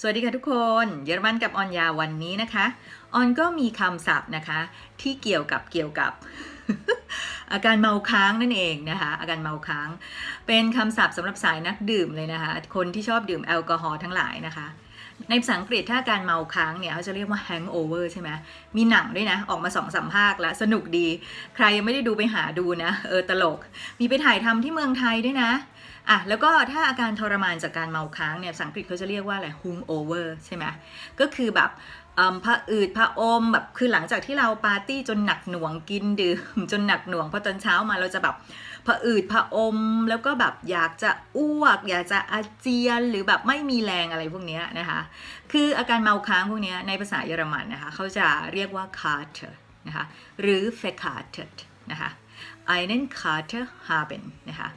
สวัสดีค่ะทุกคน เยอรมันกับออนยาวันนี้นะคะ ออนก็มีคำศัพท์นะคะ ที่เกี่ยวกับเกี่ยวกับ อาการเมาค้างนั่นเองนะคะ อาการเมาค้าง เป็นคำศัพท์สำหรับสายนักดื่มเลยนะคะ คนที่ชอบดื่มแอลกอฮอล์ทั้งหลายนะคะ ในภาษาอังกฤษถ้าอาการเมาค้างเนี่ยเขาจะเรียกว่า hangover ใช่ไหมมีหนังด้วยนะ ออกมาสองสามภาคแล้วสนุกดี ใครยังไม่ได้ดูไปหาดูนะ เออตลก มีไปถ่ายทำที่เมืองไทยด้วยนะ อะแล้วก็ถ้าอาการทรมานจากการเมาค้างเนี่ยภาษาอังกฤษเขาจะเรียกว่าอะไร hungover ใช่ไหมก็คือแบบเอิ่มผะอืดผะอมแบบคือหลังจากที่เราปาร์ตี้จนหนักหน่วงกินดื่มจนหนักหน่วงพอตอนเช้ามาเราจะแบบผะอืดผะอม แล้วก็แบบอยากจะอ้วก อยากจะอาเจียนหรือแบบไม่มีแรงอะไรพวกเนี้ยนะคะ คืออาการเมาค้างพวกเนี้ยในภาษาเยอรมันนะคะเขาจะเรียกว่า Kater นะคะหรือ Verkatet นะคะ einen Kater haben นะคะ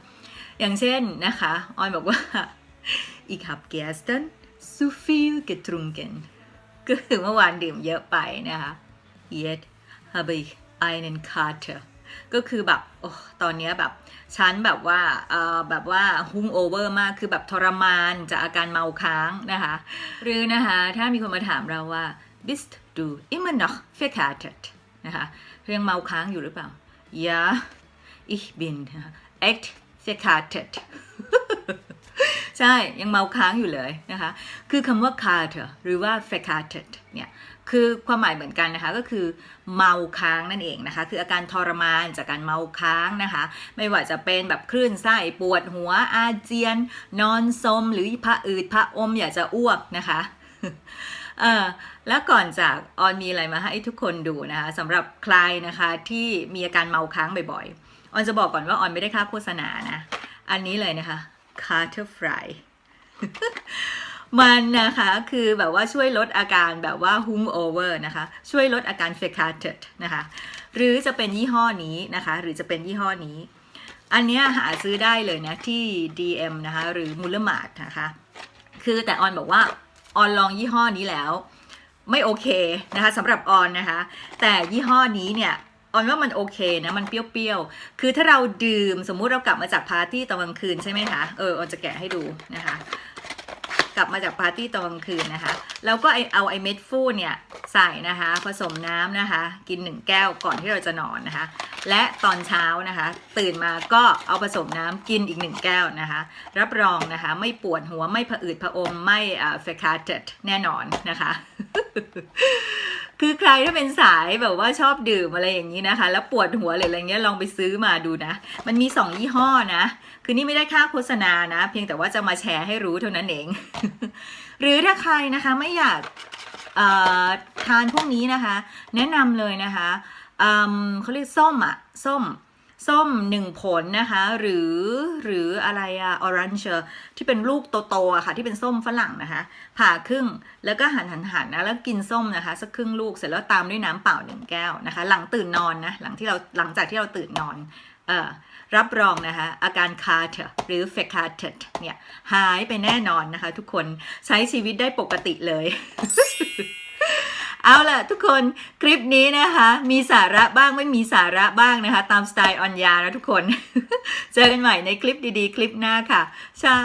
อย่างเช่นนะคะออยบอกว่า ich habe gestern zu viel getrunken ก็คือเมื่อวานดื่มเยอะไปนะคะ jetzt habe ich einen Kater ก็คือแบบโอ้ตอนนี้แบบฉันแบบว่าเอ่อแบบว่าฮุ้งโอเวอร์มากคือแบบทรมานจากอาการเมาค้างนะคะ หรือนะคะถ้ามีคนมาถามเราว่า bist du immer noch verkatert นะคะเรื่องเมาค้างอยู่หรือเปล่า ja ich bin echt verkatert ใช่ยังเมาค้างอยู่เลยนะคะ คือคำว่า kater หรือว่า verkatet เนี่ยคือความหมายเหมือนกันนะคะก็คือเมาค้างนั่นเองนะคะ คืออาการทรมานจากการเมาค้างนะคะ ไม่ว่าจะเป็นแบบคลื่นไส้ปวดหัวอาเจียน นอนสมหรือผะอืดผะอมอยากจะอ้วกนะคะเออแล้วก่อนจากออนมีอะไรมาให้ทุกคนดูนะคะสำหรับใครนะคะที่มีอาการเมาค้างบ่อยๆ ออนจะบอกก่อนว่าออนไม่ได้ค่าโฆษณานะ อันนี้เลยนะคะ Carter Fry มันนะคะ คือแบบว่าช่วยลดอาการแบบว่า hungover นะคะ ช่วยลดอาการ f e c a t e d นะคะ หรือจะเป็นยี่ห้อนี้นะคะ หรือจะเป็นยี่ห้อนี้ อันเนี้ยหาซื้อได้เลยนะ ที่ DM นะคะ หรือมูลมาร์ทนะคะ คือแต่ออนบอกว่าออนลองยี่ห้อนี้แล้ว ไม่โอเคนะคะสำหรับออนนะคะ แต่ยี่ห้อนี้เนี่ย ออนว่ามันโอเคนะมันเปรี้ยวๆ คือถ้าเราดื่มสมมุติเรากลับมาจากปาร์ตี้ตอนกลางคืนใช่ไหมคะ เออออนจะแกะให้ดูนะคะ กลับมาจากปาร์ตี้ตอนกลางคืนนะคะ แล้วก็ไอเอาไอเม็ดฟูเนี่ยใส่นะคะ ผสมน้ำนะคะ กินหนึ่งแก้วก่อนที่เราจะนอนนะคะ และตอนเช้านะคะ ตื่นมาก็เอาผสมน้ำกินอีกหนึ่งแก้วนะคะ รับรองนะคะไม่ปวดหัวไม่ผะอืดผะอมไม่เอ่า f e c a t e d แน่นอนนะคะ คือใครถ้าเป็นสายแบบว่าชอบดื่มอะไรอย่างนี้นะคะ แล้วปวดหัวหรืออะไรเงี้ยลองไปซื้อมาดูนะ มันมี 2 ยี่ห้อนะ คือนี่ไม่ได้ค่าโฆษณานะ เพียงแต่ว่าจะมาแชร์ให้รู้เท่านั้นเอง หรือถ้าใครนะคะไม่อยากทานพวกนี้นะคะ แนะนำเลยนะคะเขาเรียกส้มอะส้ม ส้มหนึ่งผลนะคะ หรือหรืออะไรอะออรันเชอร์ที่เป็นลูกโตๆอะค่ะ ที่เป็นส้มฝรั่งนะคะ ผ่าครึ่งแล้วก็หั่นหั่นหั่นนะแล้วกินส้มนะคะ สักครึ่งลูกเสร็จแล้วตามด้วยน้ำเปล่าหนึ่งแก้วนะคะ หลังตื่นนอนนะหลังที่เราหลังจากที่เราตื่นนอนเอ่อรับรองนะคะ อาการคาเทหรือเฟคาเทเนี่ยหายไปแน่นอนนะคะ ทุกคนใช้ชีวิตได้ปกติเลย เอาล่ะทุกคนคลิปนี้นะคะ มีสาระบ้างไม่มีสาระบ้างนะคะ ตามสไตล์ออนยานะทุกคน เจอกันใหม่ในคลิปดีๆ คลิปหน้าค่ะเช้า